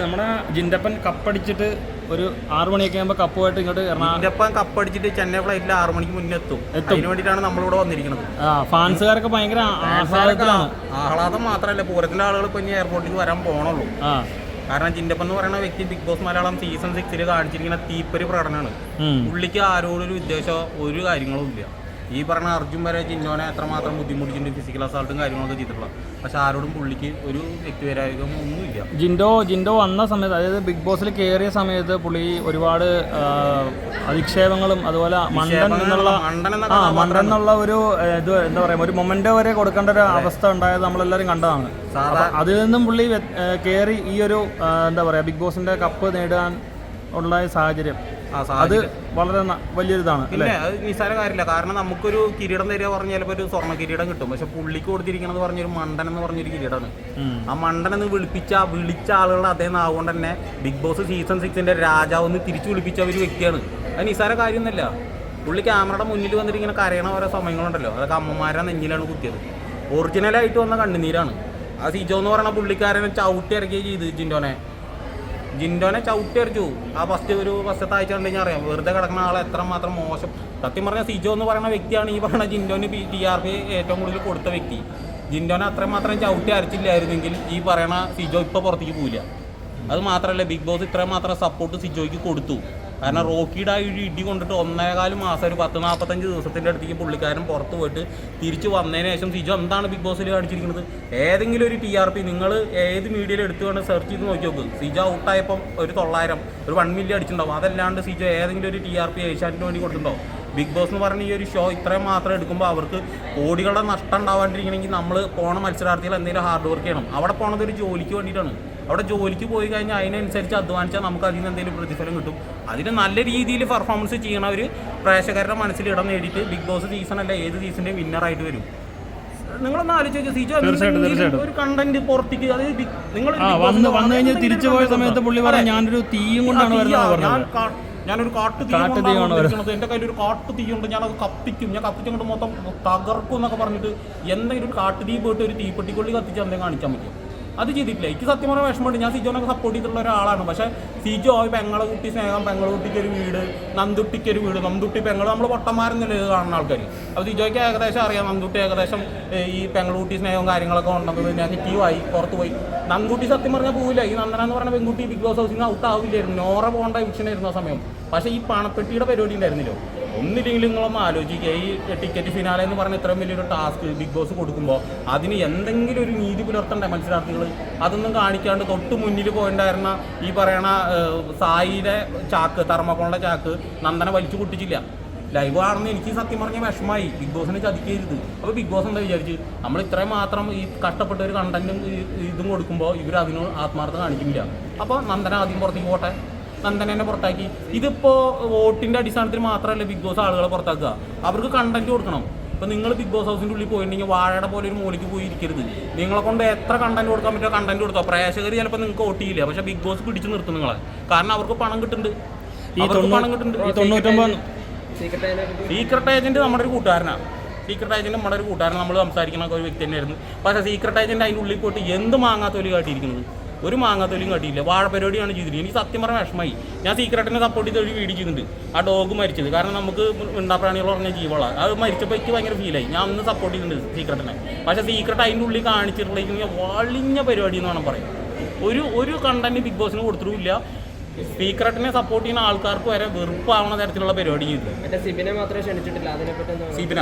നമ്മുടെ ജിൻഡപ്പൻ കപ്പടിച്ചിട്ട് ഒരു ആറു മണിയൊക്കെ ആകുമ്പോൾ കപ്പുമായിട്ട് ഇങ്ങോട്ട് എറണാകുളം കപ്പടിച്ചിട്ട് ചെന്നൈ ഫ്ലൈറ്റിൽ ആറു മണിക്ക് മുന്നേ എത്തും. അതിന് വേണ്ടിയിട്ടാണ് നമ്മളിവിടെ വന്നിരിക്കുന്നത്. ആ ഫാൻസുകാരൊക്കെ ഭയങ്കര ആഹ്ലാദത്തിലാണ്. ആഹ്ലാദം മാത്രമല്ല പൂരത്തിന്റെ ആളുകൾ ഇപ്പൊ ഇനി എയർപോർട്ടിലേക്ക് വരാൻ പോണുള്ളൂ. ആ. കാരണം ജിൻഡപ്പൻ എന്ന് പറയുന്ന വ്യക്തി ബിഗ് ബോസ് മലയാളം സീസൺ സിക്സിൽ കാണിച്ചിരിക്കുന്ന തീപ്പൊരു പ്രകടനമാണ്. പുള്ളിക്ക് ആരോടൊരു ഉദ്ദേശമോ ഒരു കാര്യങ്ങളും ഇല്ല. ഈ പറഞ്ഞ അർജുൻ വരെ ചിന്നോനെ എത്രമാത്രം ബുദ്ധിമുട്ടിച്ചിട്ടുണ്ട് ഫിസിക്കൽ അസാൾട്ടും കാര്യങ്ങളൊക്കെ ചെയ്തിട്ടുള്ളത്. പക്ഷെ ആരോടും പുള്ളിക്ക് ഒരു വ്യക്തിപരായകം ഒന്നുമില്ല. ജിൻഡോ ജിൻഡോ വന്ന സമയത്ത് അതായത് ബിഗ് ബോസിൽ കയറിയ സമയത്ത് പുള്ളി ഒരുപാട് അധിക്ഷേപങ്ങളും അതുപോലെ മണ്ടൻ എന്നുള്ള മണ്ടൻ ആ മണ്ടൻ എന്നുള്ള ഒരു ഇത് എന്താ പറയുക ഒരു മൊമെന്റ് വരെ കൊടുക്കേണ്ട ഒരു അവസ്ഥ ഉണ്ടായത് നമ്മളെല്ലാവരും കണ്ടതാണ്. അതിൽ നിന്നും പുള്ളി കയറി ഈ ഒരു എന്താ പറയുക ബിഗ് ബോസിന്റെ കപ്പ് നേടാൻ ഉള്ള സാഹചര്യം. അത് വളരെ വലിയൊരിതാണ് പിന്നെ അത് നിസ്സാര കാര്യമില്ല. കാരണം നമുക്കൊരു കിരീടം തരിക പറഞ്ഞാൽ ചിലപ്പോൾ ഒരു സ്വർണ കിരീടം കിട്ടും. പക്ഷെ പുള്ളിക്ക് കൊടുത്തിരിക്കണമെന്ന് പറഞ്ഞൊരു മണ്ടൻ എന്ന് പറഞ്ഞൊരു കിരീടമാണ് ആ മണ്ടൻ എന്ന് വിളിപ്പിച്ച വിളിച്ച ആളുകൾ അതേ നാവുകൊണ്ട് തന്നെ ബിഗ് ബോസ് സീസൺ സിക്സിന്റെ രാജാവ് എന്ന് തിരിച്ചു വിളിപ്പിച്ച ഒരു വ്യക്തിയാണ്. അത് നിസ്സാര കാര്യമൊന്നുമല്ല. പുള്ളി ക്യാമറയുടെ മുന്നിൽ വന്നിട്ട് ഇങ്ങനെ കരയണ ഓരോ സമയങ്ങളുണ്ടല്ലോ. അതൊക്കെ അമ്മമാരെ നെഞ്ഞിലാണ് കുത്തിയത്. ഒറിജിനലായിട്ട് വന്ന കണ്ണുനീരാണ്. ആ സിജോ എന്ന് പറയുന്ന പുള്ളിക്കാരനെ ചവിട്ടി ഇറക്കുകയും ചെയ്ത് ജിൻഡോനെ. ജിൻഡോനെ ചവിട്ടി അടിച്ചു ആ ഫസ്റ്റ് ഒരു ഫസ്റ്റത്തെ ആഴ്ച അറിയാം. വെറുതെ കിടക്കുന്ന ആളെ എത്ര മാത്രം മോശം. സത്യം പറഞ്ഞാൽ സിജോ എന്ന് പറയുന്ന വ്യക്തിയാണ് ഈ പറയുന്ന ജിൻഡോന് ടി ആർ പി ഏറ്റവും കൂടുതൽ കൊടുത്ത വ്യക്തി. ജിൻഡോനെ അത്രമാത്രം ചവിട്ടി അരച്ചില്ലായിരുന്നെങ്കിൽ ഈ പറയണ സിജോ ഇപ്പോൾ പുറത്തേക്ക് പോവില്ല. അത് മാത്രമല്ല ബിഗ് ബോസ് ഇത്രമാത്രം മാത്രം സപ്പോർട്ട് സിജോയ്ക്ക് കൊടുത്തു. കാരണം റോക്കിയുടെ ആ ഇടി കൊണ്ടിട്ട് ഒന്നേകാൽ മാസം ഒരു പത്ത് നാൽപ്പത്തഞ്ച് ദിവസത്തിന്റെ അടുത്തേക്ക് പുള്ളിക്കാരൻ പുറത്ത് പോയിട്ട് തിരിച്ച് വന്നതിന് ശേഷം സിജു എന്താണ് ബിഗ് ബോസിൽ കാണിച്ചിരിക്കുന്നത്? ഏതെങ്കിലും ഒരു ടി ആർ പി നിങ്ങൾ ഏത് മീഡിയയിൽ എടുത്തു കൊണ്ട് സെർച്ച് ചെയ്ത് നോക്കി നോക്ക്. സിജു ഔട്ടായപ്പം ഒരു തൊള്ളായിരം ഒരു വൺ മില്യൺ അടിച്ചിട്ടുണ്ടാവും. അതല്ലാണ്ട് സിജു ഏതെങ്കിലും ഒരു ടി ആർ പി ഏഷ്യാറ്റിന് വേണ്ടി കൊടുത്തിട്ടുണ്ടാവും. ബിഗ് ബോസ് എന്ന് പറഞ്ഞ ഈ ഒരു ഷോ ഇത്രയും മാത്രം എടുക്കുമ്പോൾ അവർക്ക് കോടികളുടെ നഷ്ടം ഉണ്ടാവാണ്ടിരിക്കണമെങ്കിൽ നമ്മൾ പോണ മത്സരാർത്ഥികൾ എന്തെങ്കിലും ഹാർഡ് വർക്ക് ചെയ്യണം. അവിടെ പോണത് ഒരു ജോലിക്ക് വേണ്ടിയിട്ടാണ്. അവിടെ ജോലിക്ക് പോയി കഴിഞ്ഞാൽ അതിനനുസരിച്ച് അധ്വാനിച്ചാൽ നമുക്ക് അതിൽ നിന്ന് എന്തെങ്കിലും പ്രതിഫലം കിട്ടും. അതിന് നല്ല രീതിയിൽ പെർഫോമൻസ് ചെയ്യണവർ പ്രേക്ഷകരുടെ മനസ്സിൽ ഇടം നേടിയിട്ട് ബിഗ് ബോസ് സീസൺ അല്ല ഏത് സീസണിന്റെ വിന്നറായിട്ട് വരും. നിങ്ങളൊന്ന് ആലോചിച്ച് സീജോ. ഒരു കണ്ടന്റ് പുറത്തേക്ക് അതായത് നിങ്ങൾ വന്ന് വന്നു കഴിഞ്ഞ് തിരിച്ചു പോയ സമയത്ത് പുള്ളി പറഞ്ഞു ഞാനൊരു തീയും കൊണ്ടാണ് വരുന്നത് ഞാൻ ഞാനൊരു കാട്ടു തീ കൊണ്ടാണ്. എന്റെ കയ്യിൽ ഒരു കാട്ടു തീയുണ്ട് ഞാനത് കത്തിക്കും. ഞാൻ കത്തിച്ചങ്ങോട്ട് മൊത്തം തകർക്കും എന്നൊക്കെ പറഞ്ഞിട്ട് എന്തെങ്കിലും ഒരു കാട്ടു തീ പോയിട്ട് ഒരു തീപ്പെട്ടിക്കൊള്ളി കത്തിച്ച് എന്തെങ്കിലും കാണിക്കാൻ പറ്റും അത് ചെയ്തിട്ടില്ല. എനിക്ക് സത്യം പറഞ്ഞാൽ വിഷമമുണ്ട്. ഞാൻ സിജോനൊക്കെ സപ്പോർട്ട് ചെയ്തിട്ടുള്ള ഒരാളാണ്. പക്ഷേ സിജോ പെങ്ങളെ കുട്ടി സ്നേഹം പെങ്ങളെ കുട്ടിക്കൊരു വീട് നന്ദുട്ടിക്ക് ഒരു വീട് നന്ദുട്ടി പെങ്ങൾ നമ്മൾ പൊട്ടന്മാരെന്നല്ലേ കാണുന്ന ആൾക്കാർ അപ്പോൾ സിജോയ്ക്ക് ഏകദേശം അറിയാം നന്ദുട്ടി ഏകദേശം ഈ ഈ പെങ്ങളുട്ടി സ്നേഹവും കാര്യങ്ങളൊക്കെ ഉണ്ടെന്നത് നെഗറ്റീവായി പുറത്ത് പോയി. നന്ദുട്ടി സത്യം പറഞ്ഞാൽ പോവില്ല. ഈ നന്ദന എന്ന് പറഞ്ഞ പെൺകുട്ടി ബിഗ് ബോസ് ഹൗസിൽ നിന്ന് ഔട്ട് ആവില്ലായിരുന്നു. നോറ പോകേണ്ട വിഷനായിരുന്നു ആ സമയം. പക്ഷേ ഈ പണപ്പെട്ടിയുടെ പരിപാടി ഉണ്ടായിരുന്നില്ലോ. ഒന്നില്ലെങ്കിലും നിങ്ങളൊന്ന് ആലോചിക്കുക. ഈ ടിക്കറ്റ് ഫിനാലെ എന്ന് പറഞ്ഞ ഇത്രയും വലിയൊരു ടാസ്ക് ബിഗ് ബോസ് കൊടുക്കുമ്പോൾ അതിന് എന്തെങ്കിലും ഒരു നീതി പുലർത്തണ്ടേ മത്സരാർത്ഥികൾ അതൊന്നും കാണിക്കാണ്ട് തൊട്ട് മുന്നിൽ പോയിണ്ടായിരുന്ന ഈ പറയണ സായിയുടെ ചാക്ക് തെർമക്കോളിന്റെ ചാക്ക് നന്ദന വലിച്ചു പൊട്ടിച്ചില്ല. ലൈവ് ആണെന്ന് എനിക്ക് സത്യം പറഞ്ഞ വിഷമായി. ബിഗ് ബോസിനെ ചതിക്കരുത്. അപ്പോൾ ബിഗ് ബോസ് എന്താ വിചാരിച്ച്? നമ്മൾ ഇത്രയും മാത്രം ഈ കഷ്ടപ്പെട്ട ഒരു കണ്ടന്റും ഇതും കൊടുക്കുമ്പോൾ ഇവർ അതിനോട് ആത്മാർത്ഥത കാണിക്കുന്നില്ല. അപ്പോൾ നന്ദന ആദ്യം പുറത്തേക്ക് പോട്ടെ. നന്ദനെ പുറത്താക്കി. ഇതിപ്പോ വോട്ടിന്റെ അടിസ്ഥാനത്തിൽ മാത്രമല്ല ബിഗ് ബോസ് ആളുകളെ പുറത്താക്കുക. അവർക്ക് കണ്ടന്റ് കൊടുക്കണം. ഇപ്പൊ നിങ്ങൾ ബിഗ് ബോസ് ഹൗസിന്റെ ഉള്ളിൽ പോയിട്ടുണ്ടെങ്കിൽ വാഴയുടെ പോലെ ഒരു മൂലയ്ക്ക് പോയി ഇരിക്കരുത് നിങ്ങളെ കൊണ്ട് എത്ര കണ്ടന്റ് കൊടുക്കാൻ പറ്റുമോ കണ്ടന്റ് കൊടുത്തോ. പ്രേക്ഷകർ ചിലപ്പോൾ നിങ്ങൾക്ക് ഓട്ടിയില്ല പക്ഷെ ബിഗ് ബോസ് പിടിച്ചു നിർത്തും നിങ്ങളെ. കാരണം അവർക്ക് പണം കിട്ടുന്നുണ്ട്. അവർക്ക് പണം കിട്ടുന്നുണ്ട്. സീക്രട്ട് ഏജന്റ് നമ്മുടെ ഒരു കൂട്ടുകാരനാണ് സീക്രട്ട് ഏജന്റ് നമ്മുടെ ഒരു കൂട്ടുകാരൻ നമ്മൾ സംസാരിക്കുന്ന ഒരു വ്യക്തി തന്നെയായിരുന്നു. പക്ഷേ സീക്രട്ട് ഏജന്റ് അതിന്റെ ഉള്ളിൽ പോയിട്ട് എന്ത് മാങ്ങാത്തൊലി കാട്ടിയിരിക്കുന്നത്? ഒരു മാങ്ങാത്തൊലിയും കട്ടിയില്ല വാഴ പരിപാടിയാണ് ചെയ്തിരിക്കുന്നത് എനിക്ക് സത്യം പറഞ്ഞ വിഷമമായി. ഞാൻ സീക്രട്ടിനെ സപ്പോർട്ട് ചെയ്ത് ഒരു വീഡിയോ ചെയ്തിട്ടുണ്ട്. ആ ഡോഗ് മരിച്ചത്. കാരണം നമുക്ക് ഉണ്ടാപ്രാണികൾ പറഞ്ഞ ജീവളാണ് അത് മരിച്ചപ്പോൾ എനിക്ക് ഭയങ്കര ഫീലായി ഞാൻ അന്ന് സപ്പോർട്ട് ചെയ്തിട്ടുണ്ട് സീക്രട്ടിനെ പക്ഷേ സീക്രട്ട് അതിന്റെ ഉള്ളിൽ കാണിച്ചിട്ടുള്ള വളിഞ്ഞ പരിപാടി എന്ന് വേണം പറയാം ഒരു ഒരു കണ്ടന്റ് ബിഗ് ബോസിന് കൊടുത്തിട്ടില്ല സീക്രട്ടിനെ സപ്പോർട്ട് ചെയ്യുന്ന ആൾക്കാർക്ക് വരെ വെറുപ്പാവുന്ന തരത്തിലുള്ള പരിപാടി ചെയ്തു സിബിനെ മാത്രമേ ക്ഷണിച്ചിട്ടില്ല. അതിനെപ്പറ്റി സിബിന?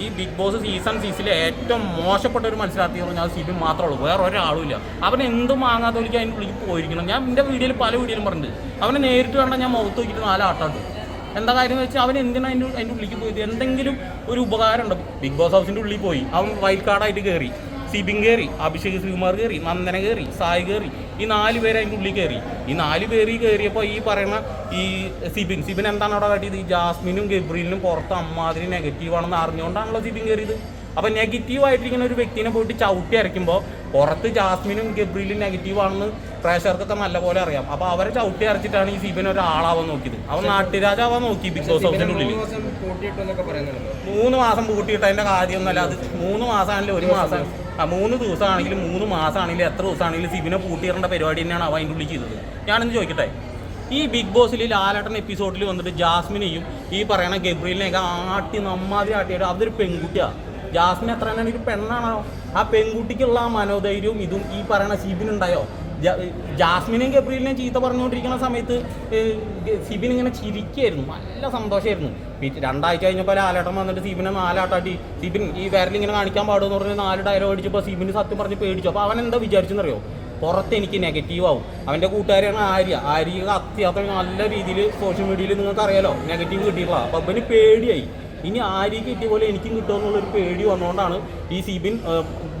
ഈ ബിഗ് ബോസ് സീസൺ സീസിലെ ഏറ്റവും മോശപ്പെട്ട ഒരു മത്സരാർത്ഥി എന്ന് പറഞ്ഞാൽ സിബിൻ മാത്രമേ ഉള്ളൂ. വേറെ ഒരാളുമില്ല. അവൻ വാങ്ങാത്ത മാങ്ങാത്തൊലിക്ക് അതിന് വിളിക്ക് പോയിരിക്കണം. ഞാൻ എന്റെ വീഡിയോയിൽ പല വീഡിയോയിലും പറഞ്ഞിട്ടുണ്ട്. അവനെ നേരിട്ട് കണ്ടാൽ ഞാൻ മുഖത്ത് നോക്കിയിട്ട് നാല് ആട്ടാണ്ട്. എന്താ കാര്യം എന്ന് വെച്ചാൽ അവൻ എന്തിനാണ് അതിന്റെ അതിന്റെ ഉള്ളിലേക്ക് പോയത്? എന്തെങ്കിലും ഒരു ഉപകാരം ഉണ്ടോ? ബിഗ് ബോസ് ഹൗസിന്റെ ഉള്ളിൽ പോയി. അവൻ വൈൽഡ് കാർഡായിട്ട് കയറി സിബിൻ കയറി അഭിഷേക് ശ്രീകുമാർ കയറി നന്ദന കയറി സായി കയറി ഈ നാല് പേര് അതിന്റെ ഉള്ളിൽ കയറി ഈ നാല് പേര് കയറിയപ്പോൾ ഈ പറയുന്ന ഈ സിബിൻ സിബിൻ എന്താണ് അവിടെ കാട്ടിയത്? ഈ ജാസ്മിനും ഗബ്രീലിനും പുറത്ത് അമ്മാതിരി നെഗറ്റീവാണെന്ന് അറിഞ്ഞുകൊണ്ടാണല്ലോ സിബിൻ കയറിയത് അപ്പോൾ നെഗറ്റീവായിട്ടിരിക്കുന്ന ഒരു വ്യക്തിനെ പോയിട്ട് ചവിട്ടി അരയ്ക്കുമ്പോൾ പുറത്ത് ജാസ്മിനും ഗബ്രീലും നെഗറ്റീവ് ആണെന്ന് പ്രേക്ഷകർക്കൊക്കെ നല്ലപോലെ അറിയാം. അപ്പൊ അവരെ ചവിട്ടി അരച്ചിട്ടാണ് ഈ സിബിൻ ഒരാളാവാൻ നോക്കിയത്. അവൻ നാട്ടുരാജാവാൻ നോക്കി ബിഗ് ബോസ് ഹൗസിന്റെ ഉള്ളിൽ മൂന്ന് മാസം പൂട്ടിയിട്ട് അതിന്റെ കാര്യമൊന്നുമല്ല. അത് മൂന്ന് മാസമാണെങ്കിലും ഒരു മാസം. ആ മൂന്ന് ദിവസമാണെങ്കിലും മൂന്ന് മാസമാണെങ്കിലും എത്ര ദിവസമാണെങ്കിലും സിബിനെ പൂട്ടിയിടേണ്ട പരിപാടി തന്നെയാണ് അവ അതിന്റെ ഉള്ളിൽ ചെയ്തത്. ഞാനൊന്ന് ചോദിക്കട്ടെ? ഈ ബിഗ് ബോസിൽ ലാലേട്ടൻ എപ്പിസോഡിൽ വന്നിട്ട് ജാസ്മിനെയും ഈ പറയണ ഗബ്രിലിനെയൊക്കെ ആട്ടി നമ്മാതിരി ആട്ടിയിട്ട് അതൊരു പെൺകുട്ടിയാണ് ജാസ്മിൻ എത്ര തന്നെയാണെങ്കിലും ഒരു പെണ്ണാണോ? ആ പെൺകുട്ടിക്കുള്ള ആ മനോധൈര്യവും ഇതും ഈ പറയണ സിബിനുണ്ടായോ? ജാ- ജാസ്മിനെയും ഗബ്രീലിനെയും ചീത്ത പറഞ്ഞുകൊണ്ടിരിക്കുന്ന സമയത്ത് സിബിൻ ഇങ്ങനെ ചിരിക്കായിരുന്നു. നല്ല സന്തോഷമായിരുന്നു രണ്ടാഴ്ച കഴിഞ്ഞപ്പോൾ ലാലേട്ടൻ വന്നിട്ട് സിബിനെ നാലാട്ടാട്ടി സിബിൻ ഈ വിരൽ ഇങ്ങനെ കാണിക്കാൻ പാടുമെന്ന് പറഞ്ഞ് നാല് ഡയലോഗ് അടിച്ചപ്പോൾ സിബിന് സത്യം പറഞ്ഞ് പേടിച്ചു. അപ്പോൾ അവൻ എന്താ വിചാരിച്ചെന്നറിയോ? പുറത്ത് എനിക്ക് നെഗറ്റീവ് ആവും. അവന്റെ കൂട്ടുകാരാണ് ആര്യ. ആര്യ അത്യാവശ്യം നല്ല രീതിയിൽ സോഷ്യൽ മീഡിയയിൽ നിങ്ങൾക്ക് അറിയാലോ നെഗറ്റീവ് കിട്ടിയിട്ടുള്ള അപ്പോൾ അവന് പേടിയായി. ഇനി ആര്യക്ക് കിട്ടിയ പോലെ എനിക്കും കിട്ടുമെന്നുള്ളൊരു പേടി വന്നുകൊണ്ടാണ് ഈ സിബിൻ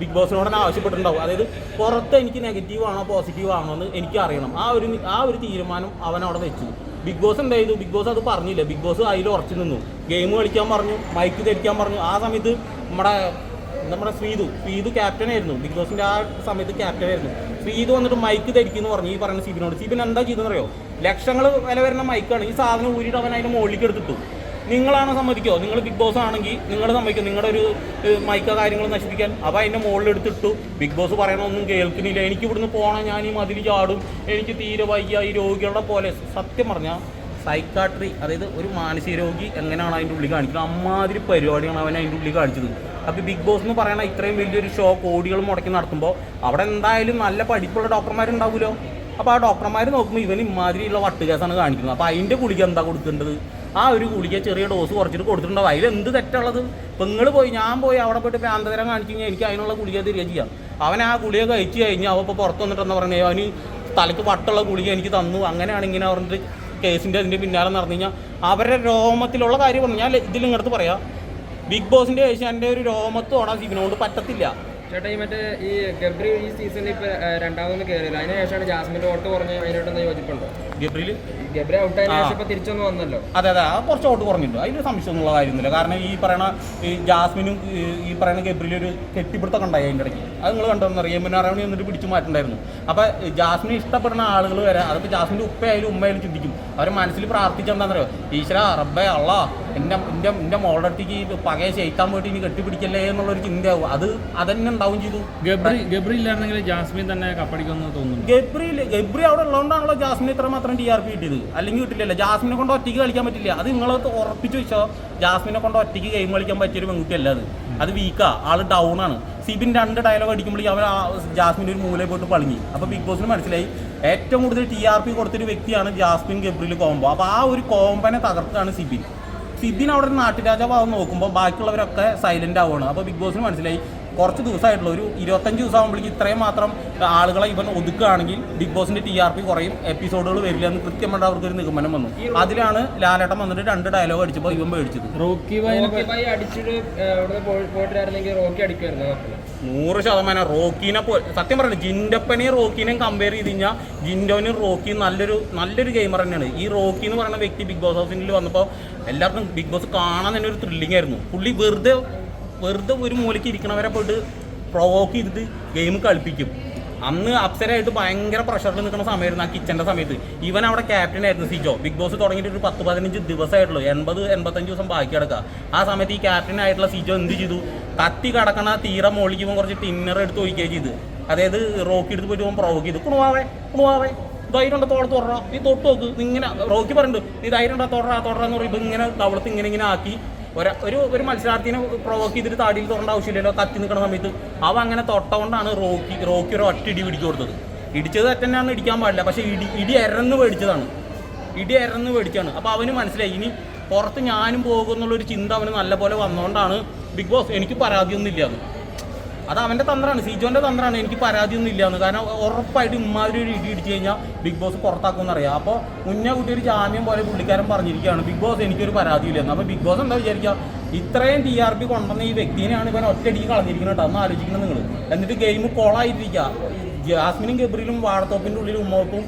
ബിഗ് ബോസിനോട് തന്നെ ആവശ്യപ്പെട്ടിട്ടുണ്ടാവും അതായത് പുറത്ത് എനിക്ക് നെഗറ്റീവ് ആണോ പോസിറ്റീവ് ആണോ എന്ന് എനിക്ക് അറിയണം ആ ഒരു ആ ഒരു തീരുമാനം അവൻ അവിടെ വെച്ചു. ബിഗ് ബോസ് എന്ത് ചെയ്തു? ബിഗ് ബോസ് അത് പറഞ്ഞില്ല. ബിഗ് ബോസ് അതിൽ ഉറച്ചു നിന്നു. ഗെയിം കളിക്കാൻ പറഞ്ഞു മൈക്ക് ധരിക്കാൻ പറഞ്ഞു. ആ സമയത്ത് നമ്മുടെ നമ്മുടെ ശ്രീതു ശ്രീതു ക്യാപ്റ്റൻ ആയിരുന്നു. ബിഗ് ബോസിന്റെ ആ സമയത്ത് ക്യാപ്റ്റൻ ആയിരുന്നു. ശ്രീതു വന്നിട്ട് മൈക്ക് ധരിക്കുന്നു പറഞ്ഞു ഈ പറയുന്ന സീബിനോട്. സീബിൻ എന്താ ചെയ്തെന്നറിയോ ലക്ഷങ്ങൾ വില വരുന്ന മൈക്കാണ് ഈ സാധനം ഊരിയിട്ട് അവൻ അതിന്റെ മുകളിലേക്ക് എടുത്തിട്ടു. നിങ്ങളാണ് സമ്മതിക്കോ? നിങ്ങൾ ബിഗ് ബോസ് ആണെങ്കിൽ നിങ്ങൾ സമ്മതിക്കും? നിങ്ങളുടെ ഒരു മൈക്ക കാര്യങ്ങൾ നശിപ്പിക്കാൻ. അപ്പോൾ അതിന്റെ മുകളിൽ എടുത്തിട്ടു. ബിഗ് ബോസ് പറയണമൊന്നും കേൾക്കുന്നില്ല. എനിക്ക് ഇവിടുന്ന് പോകണം ഞാൻ ഈ മതിൽ ചാടും. എനിക്ക് തീരെ വയ്യ ഈ രോഗികളുടെ പോലെ. സത്യം പറഞ്ഞാൽ സൈക്കാട്രി അതായത് ഒരു മാനസിക രോഗി എങ്ങനെയാണ് അതിന്റെ ഉള്ളിൽ കാണിക്കുന്നത്? അമ്മാതിരി പരിപാടിയാണ് അവൻ അതിന്റെ ഉള്ളിൽ കാണിച്ചത്. അപ്പോൾ ബിഗ് ബോസ് എന്ന് പറയണ ഇത്രയും വലിയൊരു ഷോ കോടികൾ മുടക്കി നടത്തുമ്പോൾ അവിടെ എന്തായാലും നല്ല പഠിപ്പുള്ള ഡോക്ടർമാരുണ്ടാവുമല്ലോ അപ്പോൾ ആ ഡോക്ടർമാർ നോക്കുമ്പോൾ ഇവൻ ഇമാതിരിയുള്ള വട്ടുകേസാണ് കാണിക്കുന്നത്. അപ്പോൾ അതിന്റെ ഗുളിക എന്താ കൊടുക്കേണ്ടത്? ആ ഒരു ഗുളിക ചെറിയ ഡോസ് കുറച്ചിട്ട് കൊടുത്തിട്ടുണ്ടാവും. അതിൽ എന്ത് തെറ്റുള്ളത് പെങ്ങൾ പോയി ഞാൻ പോയി അവിടെ പോയിട്ട് പ്രാന്തതരം കാണിച്ചു കഴിഞ്ഞാൽ എനിക്ക് അതിനുള്ള ഗുളിക തരിക ചെയ്യാം. അവൻ ആ ഗുളിക കഴിച്ച് കഴിഞ്ഞാൽ അവ ഇപ്പോൾ പുറത്ത് വന്നിട്ടെന്ന് പറഞ്ഞേ അവന് തലയ്ക്ക് വട്ടുള്ള ഗുളിക എനിക്ക് തന്നു. അങ്ങനെയാണ് ഇങ്ങനെ പറഞ്ഞിട്ട് കേസിന്റെ അതിന്റെ പിന്നാലെ നടന്നു കഴിഞ്ഞാൽ അവരുടെ രോമത്തിലുള്ള കാര്യം പറഞ്ഞു ഞാൻ ഇതിൽ ഇങ്ങടുത്ത് പറയാം. ബിഗ് ബോസിന്റെ ഏഷ്യാന്റെ ഒരു രോമത്ത് തൊടാൻ സിബിനോട് പറ്റത്തില്ല. ചേട്ടാ ഈ മറ്റേ ഈ ഗബ്രി ഈ സീസണിൽ ഇപ്പൊ രണ്ടാമതൊന്ന് കയറിയില്ല അതിന് ശേഷമാണ് ജാസ്മിന്റെ ഓട്ട് കുറഞ്ഞ് അതിനോട്ടൊന്ന് യോജിപ്പുണ്ടോ? ഗബ്രിയിൽ ഗബ്രി ഔട്ടായതിനു ആ. ശേഷം ഇപ്പൊ തിരിച്ചൊന്ന് വന്നല്ലോ. അതെ അതെ ആ കുറച്ച് ഓട്ട് കുറഞ്ഞിട്ടുണ്ട്. അതിൽ സംശയമൊന്നുള്ള കാര്യമൊന്നുമില്ല. കാരണം ഈ പറയണ ഈ ജാസ്മിനും ഈ പറയുന്ന പറയണ ഗബ്രിയിൽ ഒരു കെട്ടിപ്പിടുത്തം ഉണ്ടായി അതിന്റെ ഇടയ്ക്ക്. അത് നിങ്ങൾ കണ്ടോന്ന് അറിയാം. എന്നിട്ട് പിടിച്ചു മാറ്റുണ്ടായിരുന്നു. അപ്പോൾ ജാസ്മിനെ ഇഷ്ടപ്പെടുന്ന ആളുകൾ വരെ അതിപ്പോൾ ജാസ്മിന്റെ ഉപ്പയായാലും ഉമ്മയായാലും ചിന്തിക്കും. അവർ മനസ്സിൽ പ്രാർത്ഥിച്ചെന്താണെന്നറിയോ ഈശ്വര റബ്ബേ അള്ള എന്റെ എന്റെ എന്റെ മോളുടെ അടുത്തേക്ക് പകയെ ചെയ്ത്താൻ പോയിട്ട് ഇനി കെട്ടിപ്പിടിക്കല്ലേ എന്നുള്ളൊരു ചിന്തയാവും. അത് അതന്നെ ഉണ്ടാവും ചെയ്തു. ഗബ്രി ഗബ്രി ഇല്ലായിരുന്നെങ്കിൽ ജാസ്മിൻ തന്നെ കപ്പടിക്കുമെന്ന് തോന്നുന്നു. ഗബ്രി ഗബ്രി അവിടെ ഉള്ളതുകൊണ്ടാണല്ലോ ജാസ്മിൻ ഇത്ര മാത്രം ടി ആർ പി കിട്ടിയത്. അല്ലെങ്കിൽ കിട്ടില്ലല്ലോ. ജാസ്മിനെ കൊണ്ട് ഒറ്റയ്ക്ക് കളിക്കാൻ പറ്റില്ല. അത് നിങ്ങൾ ഉറപ്പിച്ച് വെച്ചോ. ജാസ്മിനെ കൊണ്ട് ഒറ്റയ്ക്ക് ഗെയിം കളിക്കാൻ പറ്റിയൊരു പെൺകുട്ടിയല്ല അത്. അത് വീക്കാ ആൾ ഡൗൺ ആണ്. സിബിൻ രണ്ട് ഡയലോഗ് അടിക്കുമ്പോഴേക്കും അവർ ജാസ്മിൻ ഒരു മൂലയിൽ പോയിട്ട് പളങ്ങി അപ്പോൾ ബിഗ് ബോസിന് മനസ്സിലായി. ഏറ്റവും കൂടുതൽ ടി ആർ പി കൊടുത്തൊരു വ്യക്തിയാണ് ജാസ്മിൻ ഗബ്രിൽ കോംബോ അപ്പോൾ ആ ഒരു കോംബനെ തകർത്താണ് സിബിൻ. സിബിൻ അവിടെ നാട്ടുരാജാവാകും നോക്കുമ്പോൾ ബാക്കിയുള്ളവരൊക്കെ സൈലന്റ് ആവുകയാണ് അപ്പോൾ ബിഗ് ബോസിന് മനസ്സിലായി കുറച്ച് ദിവസമായിട്ടുള്ള. ഒരു ഇരുപത്തഞ്ച് ദിവസം ആകുമ്പോഴേക്കും ഇത്രയും മാത്രം ആളുകളെ ഇവൻ ഒതുക്കുകയാണെങ്കിൽ ബിഗ് ബോസിന്റെ ടി ആർ പി കുറയും എപ്പിസോഡുകൾ വരില്ല എന്ന് കൃത്യമായിട്ട് അവർക്ക് ഒരു നിഗമനം വന്നു. അതിലാണ് ലാലേട്ടൻ വന്നിട്ട് രണ്ട് ഡയലോഗ് അടിച്ചപ്പോൾ ഇവൻ മേടിച്ചത് റോക്കി. നൂറ് ശതമാനം റോക്കീനെ പോ സത്യം പറഞ്ഞു ജിൻഡപ്പനെയും റോക്കീനെയും കമ്പയർ ചെയ്ത് കഴിഞ്ഞാൽ ജിൻഡോനും റോക്കിയും നല്ലൊരു നല്ലൊരു ഗെയിമർ തന്നെയാണ്. ഈ റോക്കി എന്ന് പറയുന്ന വ്യക്തി ബിഗ് ബോസ് ഹൗസിൽ വന്നപ്പോൾ എല്ലാവർക്കും ബിഗ് ബോസ് കാണാൻ തന്നെ ഒരു ത്രില്ലിംഗ് ആയിരുന്നു. പുള്ളി വെറുതെ വെറുതെ ഒരു മൂലയ്ക്ക് ഇരിക്കണവരെ പോയിട്ട് പ്രൊവോക്ക് ചെയ്തിട്ട് ഗെയിം കളിപ്പിക്കും. അന്ന് അപ്സരായിട്ട് ഭയങ്കര പ്രഷറിൽ നിൽക്കുന്ന സമയമായിരുന്നു ആ കിച്ചന്റെ സമയത്ത്. ഇവൻ അവിടെ ക്യാപ്റ്റൻ ആയിരുന്നു സിജോ. ബിഗ് ബോസ് തുടങ്ങിയിട്ട് ഒരു പത്ത് പതിനഞ്ച് ദിവസമായിട്ടുള്ളൂ. എൺപത് എൺപത്തഞ്ച് ദിവസം ബാക്കി കിടക്കുക ആ സമയത്ത് ഈ ക്യാപ്റ്റൻ ആയിട്ടുള്ള സിജോ എന്ത് ചെയ്തു? കത്തി കിടക്കണ തീരെ മുകളിലേക്ക് ഇവൻ കുറച്ച് ടിന്നർ എടുത്ത് ഒഴിക്കുകയും ചെയ്ത്. അതായത് റോക്കി എടുത്ത് പോയിട്ട് ഇവൻ പ്രൊവോക്ക് ചെയ്തു. കുണുവാവേ കുണുവാവേ ധൈര്യമുണ്ട് തോളത്ത് തുടറ. നീ തൊട്ട് നോക്ക്. ഇങ്ങനെ റോക്കി പറയുന്നുണ്ട് നീ ധൈര്യം തുടരാ തുടരാന്ന് പറയുമ്പോൾ ഇങ്ങനെ തവളത്ത് ഇങ്ങനെ ഇങ്ങനെ ആക്കി ഒരു ഒരു മത്സരാർത്ഥിനെ പ്രൊവോക്ക് ചെയ്തിട്ട് താടിയിൽ തൊടേണ്ട ആവശ്യമില്ലല്ലോ കത്തി നിൽക്കുന്ന സമയത്ത്. അവ അങ്ങനെ തൊട്ടുകൊണ്ടാണ് റോക്കി റോക്കി ഒരു ഒറ്റ ഇടി പിടിച്ചു കൊടുത്തത്. ഇടിച്ചത് തന്നെയാണ് ഇടിക്കാൻ പാടില്ല പക്ഷേ ഇടി ഇടി എരന്ന് മേടിച്ചതാണ് ഇടി എരന്ന് മേടിച്ചാണ് അപ്പോൾ അവന് മനസ്സിലായി ഇനി പുറത്ത് ഞാനും പോകുമെന്നുള്ളൊരു ചിന്ത അവന് നല്ലപോലെ വന്നുകൊണ്ടാണ് ബിഗ് ബോസ് എനിക്ക് പരാതിയൊന്നും ഇല്ല എന്ന് അത് അവന്റെ തന്ത്രമാണ്. സിജോന്റെ തന്ത്രമാണ്. എനിക്ക് പരാതിയൊന്നും ഇല്ലാന്ന്. കാരണം ഉറപ്പായിട്ട് ഇമാതിരി ഒരു ഇടി ഇടിച്ചു കഴിഞ്ഞാൽ ബിഗ് ബോസ് പുറത്താക്കുമെന്ന് അറിയാം. അപ്പോൾ മുന്നേ കുട്ടി ഒരു ജാമ്യം പോലെ പുള്ളിക്കാരൻ പറഞ്ഞിരിക്കുകയാണ്. ബിഗ് ബോസ് എനിക്കൊരു പരാതിയില്ലെന്ന്. അപ്പോൾ ബിഗ് ബോസ് എന്താ വിചാരിക്കുക ഇത്രയും ടി ആർ പി കൊണ്ടുവന്ന ഈ വ്യക്തിനെയാണ് ഇവൻ ഒറ്റയടിക്ക് കളഞ്ഞിരിക്കുന്നത് കേട്ടോ. ഒന്ന് ആലോചിക്കണം നിങ്ങൾ എന്നിട്ട് ഗെയിം കോളായിട്ടിരിക്കുക ജാസ്മിനും ഗബ്രിലും വാഴത്തോപ്പിന്റെ ഉള്ളിൽ ഉമ്മോപ്പും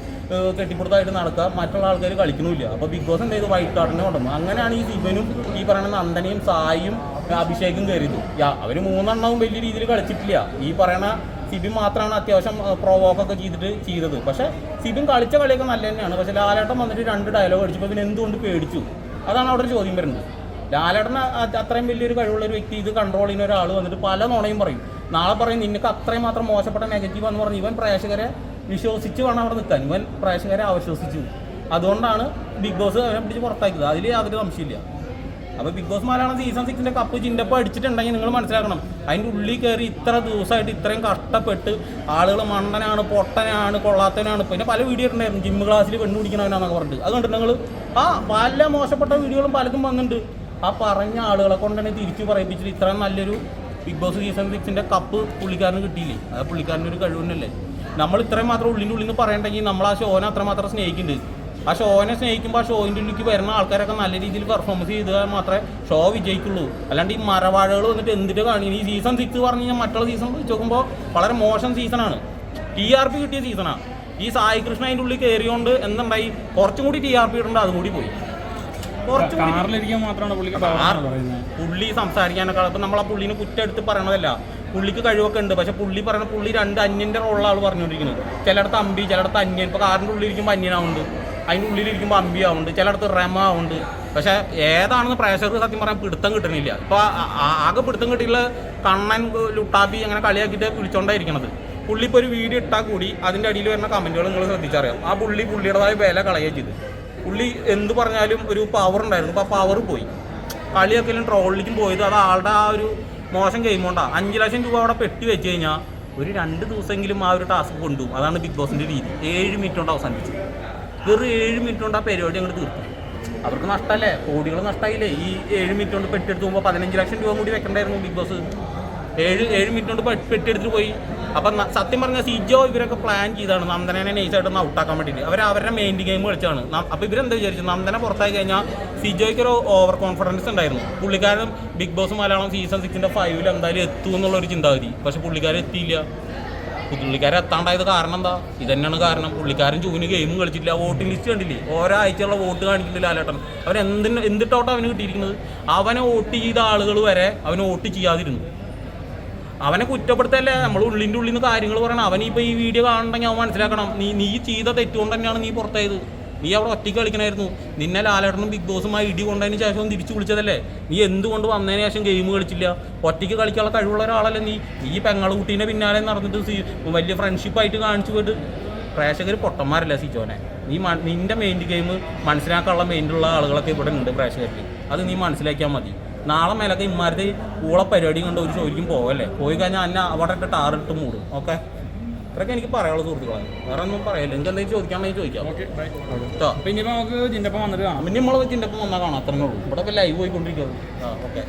കെട്ടിപ്പുറത്തായിട്ട് നടക്കുക. മറ്റുള്ള ആൾക്കാർ കളിക്കണമില്ല അപ്പോൾ ബിഗ് ബോസ് എന്ത് ചെയ്തു? വൈറ്റ് കാർഡിനെ കൊണ്ടുവന്നു. അങ്ങനെയാണ് ഈ ശിവനും ഈ പറയുന്ന നന്ദനയും സായും അഭിഷേകും കയറിയത് അവർ മൂന്നെണ്ണവും വലിയ രീതിയിൽ കളിച്ചിട്ടില്ല. ഈ പറയണ സിബിൻ മാത്രമാണ് അത്യാവശ്യം പ്രൊവോക്കൊക്കെ ചെയ്തിട്ട് ചെയ്തത്. പക്ഷെ സിബിൻ കളിച്ച കളിയൊക്കെ നല്ല തന്നെയാണ്. പക്ഷെ ലാലേട്ടൻ വന്നിട്ട് രണ്ട് ഡയലോഗ് അടിച്ചപ്പോൾ പിന്നെ എന്തുകൊണ്ട് പേടിച്ചു? അതാണ് അവിടെ ഒരു ചോദ്യം വരുന്നത്. ലാലേട്ടൻ അത്രയും വലിയൊരു കഴിവുള്ള ഒരു വ്യക്തി ഇത് കൺട്രോൾ ചെയ്യുന്ന ഒരാൾ വന്നിട്ട് പല നുണയും പറയും. നാളെ പറയും നിനക്ക് അത്രയും മാത്രം മോശപ്പെട്ട നെഗറ്റീവ് എന്ന് പറഞ്ഞ് ഇവൻ പ്രേക്ഷകരെ വിശ്വസിച്ച് വേണം അവിടെ നിൽക്കാൻ. ഇവൻ പ്രേക്ഷകരെ അവിശ്വസിച്ചു. അതുകൊണ്ടാണ് ബിഗ് ബോസ് അവനെ പിടിച്ച് പുറത്താക്കിയത്. അതിൽ യാതൊരു സംശയമില്ല അപ്പോൾ ബിഗ് ബോസ് മലയാളം സീസൺ സിക്സിന്റെ കപ്പ് ചിന്തപ്പ് അടിച്ചിട്ടുണ്ടെങ്കിൽ നിങ്ങൾ മനസ്സിലാക്കണം. അതിന്റെ ഉള്ളിൽ കയറി ഇത്ര ദിവസമായിട്ട് ഇത്രയും കഷ്ടപ്പെട്ട് ആളുകൾ മണ്ടനാണ് പൊട്ടനാണ് കൊള്ളാത്തവനാണ്. പിന്നെ പല വീഡിയോ ഉണ്ടായിരുന്നു ജിം ക്ലാസ്സിൽ പെണ്ണു പിടിക്കണവനാന്നൊക്കെ പറഞ്ഞിട്ട്. അതുകൊണ്ട് നിങ്ങൾ ആ പല മോശപ്പെട്ട വീഡിയോകളും പലതും വന്നിട്ടുണ്ട്. ആ പറഞ്ഞ ആളുകളെ കൊണ്ടുതന്നെ തിരിച്ചു പറയിപ്പിച്ചിട്ട് ഇത്രയും നല്ലൊരു ബിഗ് ബോസ് സീസൺ സിക്സിന്റെ കപ്പ് പുള്ളിക്കാരന് കിട്ടിയില്ലേ? അത് പുള്ളിക്കാരന്റെ ഒരു കഴിവുന്നല്ലേ നമ്മൾ ഇത്രയും മാത്രം ഉള്ളിന്റെ ഉള്ളിൽ നിന്ന് പറയണ്ടെങ്കിൽ നമ്മൾ ആ ഷോനെ അത്രമാത്രം സ്നേഹിക്കുന്നുണ്ട്. ആ ഷോനെ സ്നേഹിക്കുമ്പോൾ ആ ഷോയിന്റെ ഉള്ളിലേക്ക് വരുന്ന ആൾക്കാരൊക്കെ നല്ല രീതിയിൽ പെർഫോമൻസ് ചെയ്താൽ മാത്രമേ ഷോ വിജയിക്കുള്ളൂ. അല്ലാണ്ട് ഈ മരവാഴകൾ വന്നിട്ട് എന്തിട്ട് കാണിക്കുന്നത് ഈ സീസൺ സിക്സ് പറഞ്ഞു കഴിഞ്ഞാൽ മറ്റുള്ള സീസൺ വെച്ച് നോക്കുമ്പോൾ വളരെ മോശം സീസണാണ് ടി ആർ പി കിട്ടിയ സീസണാണ് ഈ സായി കൃഷ്ണ അതിന്റെ ഉള്ളിൽ കയറിയോണ്ട് എന്തുണ്ടായി? കുറച്ചും കൂടി ടി ആർ പി ഇടേണ്ട അതും കൂടി പോയി. കാറിലിരിക്കാൻ മാത്രമാണ് പുള്ളി സംസാരിക്കാനൊക്കെ ഇപ്പം നമ്മൾ ആ പുള്ളിനെ കുറ്റെടുത്ത് പറയണതല്ല. പുള്ളിക്ക് കഴിവൊക്കെ ഉണ്ട്. പക്ഷെ പുള്ളി പറയുന്ന പുള്ളി രണ്ട് അന്യന്റെ റോളാണ് പറഞ്ഞുകൊണ്ടിരിക്കുന്നത് ചിലയിടത്ത് അമ്പി ചിലയിടത്ത് അന്യൻ. ഇപ്പൊ കാറിന്റെ ഉള്ളിൽ ഇരിക്കുമ്പോൾ അന്യനാവുണ്ട് അതിന്റെ ഉള്ളിലിരിക്കുമ്പോൾ അമ്പി ആവുന്നുണ്ട്. ചിലയിടത്ത് റെമ ആവുന്നുണ്ട്. പക്ഷെ ഏതാണെന്ന് പ്രേക്ഷകർക്ക് സത്യം പറയാൻ പിടുത്തം കിട്ടണില്ല. ഇപ്പോൾ ആകെ പിടുത്തം കിട്ടിയുള്ള കണ്ണൻ ലുട്ടാപ്പി അങ്ങനെ കളിയാക്കിയിട്ട് വിളിച്ചോണ്ടായിരിക്കണത്. പുള്ളി ഇപ്പോൾ ഒരു വീഡിയോ ഇട്ടാൽ കൂടി അതിന്റെ അടിയിൽ വരുന്ന കമന്റുകൾ നിങ്ങൾ ശ്രദ്ധിച്ചറിയാം. ആ പുള്ളി പുള്ളിയുടേതായ വില കളയുക ചെയ്ത് പുള്ളി എന്ത് പറഞ്ഞാലും ഒരു പവർ ഉണ്ടായിരുന്നു. അപ്പോൾ ആ പവർ പോയി. കളിയൊക്കെ ട്രോളിലേക്കും പോയത് അത് ആളുടെ ആ ഒരു മോശം ഗെയിം കൊണ്ടാണ് അഞ്ച് ലക്ഷം രൂപ അവിടെ പെട്ടി വെച്ച് കഴിഞ്ഞാൽ ഒരു രണ്ട് ദിവസമെങ്കിലും ആ ഒരു ടാസ്ക് കൊണ്ടുപോകും അതാണ് ബിഗ് ബോസിന്റെ രീതി. ഏഴ് മിനിറ്റ് കൊണ്ട് അവസാനിപ്പിച്ചു. വെറും ഏഴ് മിനിറ്റ് കൊണ്ട് ആ പരിപാടി അങ്ങോട്ട് തീർത്തു. അവർക്ക് നഷ്ടമല്ലേ കോടികൾ നഷ്ടമായില്ലേ ഈ ഏഴ് മിനിറ്റ് കൊണ്ട് പെട്ടെടുത്ത് പോകുമ്പോൾ പതിനഞ്ച് ലക്ഷം രൂപ കൂടി വെക്കണ്ടായിരുന്നു ബിഗ് ബോസ് ഏഴ് ഏഴ് മിനിറ്റ് കൊണ്ട് പെട്ടെടുത്ത് പോയി. അപ്പം സത്യം പറഞ്ഞാൽ സിജോ ഇവരൊക്കെ പ്ലാൻ ചെയ്താണ് നന്ദനെ ഒന്ന് ഔട്ടാക്കാൻ വേണ്ടിയിട്ട് അവർ അവരുടെ മെയിൻ ഗെയിം കളിച്ചാണ്. അപ്പോൾ ഇവരെന്താ വിചാരിച്ചു? നന്ദനെ പുറത്താക്കി കഴിഞ്ഞാൽ സിജോയ്ക്ക് ഒരു ഓവർ കോൺഫിഡൻസ് ഉണ്ടായിരുന്നു. പുള്ളിക്കാരൻ ബിഗ് ബോസ് മലയാളം സീസൺ സിക്സിന്റെ ഫൈവിൽ എന്തായാലും എത്തും എന്നുള്ളൊരു ചിന്താഗതി. പക്ഷെ പുള്ളിക്കാരൻ എത്തിയില്ല. പുള്ളിക്കാരൻ എത്താണ്ടായത് കാരണം എന്താ? ഇതന്നെയാണ് കാരണം. പുള്ളിക്കാരൻ ജൂന് ഗെയിം കളിച്ചിട്ടില്ല. വോട്ടിംഗ് ലിസ്റ്റ് കണ്ടില്ലേ? ആഴ്ചയുള്ള വോട്ട് കാണിക്കുന്നില്ല ലാലേട്ടൻ. അവൻ എന്തിന് എന്തിട്ടോട്ടാണ് അവന് കിട്ടിയിരിക്കുന്നത്? അവനെ വോട്ട് ചെയ്ത ആളുകൾ വരെ അവന് വോട്ട് ചെയ്യാതിരുന്നു. അവനെ കുറ്റപ്പെടുത്തല്ലേ? നമ്മൾ ഉള്ളിന്റെ ഉള്ളിൽ നിന്ന് കാര്യങ്ങൾ പറയണം. അവൻ ഇപ്പോൾ ഈ വീഡിയോ കാണണമെങ്കിൽ അവൻ മനസ്സിലാക്കണം. നീ നീ ചെയ്ത തെറ്റുകൊണ്ട് തന്നെയാണ് നീ പുറത്തായത്. നീ അവിടെ ഒറ്റയ്ക്ക് കളിക്കണമായിരുന്നു നിന്നെ ലാലേട്ടനും ബിഗ് ബോസുമായി ഇടി കൊണ്ടതിന് ശേഷം തിരിച്ചു വിളിച്ചതല്ലേ? നീ എന്തുകൊണ്ട് വന്നതിന് ശേഷം ഗെയിം കളിച്ചില്ല? ഒറ്റയ്ക്ക് കളിക്കാനുള്ള കഴിവുള്ള ഒരാളല്ലേ നീ? ഈ പെങ്ങളെ കുട്ടീനെ പിന്നാലെ നടന്നിട്ട് വലിയ ഫ്രണ്ട്ഷിപ്പായിട്ട് കാണിച്ചു പോയിട്ട് പ്രേക്ഷകർ പൊട്ടന്മാരല്ല സിജോനെ നീ നിന്റെ മെയിൻ ഗെയിം മനസ്സിലാക്കാനുള്ള മെയിനുള്ള ആളുകളൊക്കെ ഇവിടെ ഉണ്ട് പ്രേക്ഷകരിൽ അത് നീ മനസ്സിലാക്കിയാൽ മതി. നാളെ മേലൊക്കെ ഇമാരുടെ കൂള പരിപാടി കൊണ്ട് ഒരു ചോദിക്കും പോവല്ലേ? പോയി കഴിഞ്ഞാൽ അന്നെ അവിടെ ഇട്ട് ടാറിട്ട് മൂടും. ഓക്കെ? ഇത്രയൊക്കെ എനിക്ക് പറയാനുള്ള സുഹൃത്തുക്കളാണ് വേറെ ഒന്നും പറയില്ല? എനിക്ക് എന്തെങ്കിലും ചോദിക്കാണെങ്കിൽ ചോദിക്കാം. കേട്ടോ പിന്നെ നമുക്ക് ചിന്തപ്പം വന്നിട്ട് കാണാം. പിന്നെ നമ്മൾ ചിന്തപ്പം വന്നാൽ കാണാം അത്രേ ഉള്ളൂ. ഇവിടെ ലൈവ് പോയിക്കൊണ്ടിരിക്കുന്നത് ആ ഓക്കെ.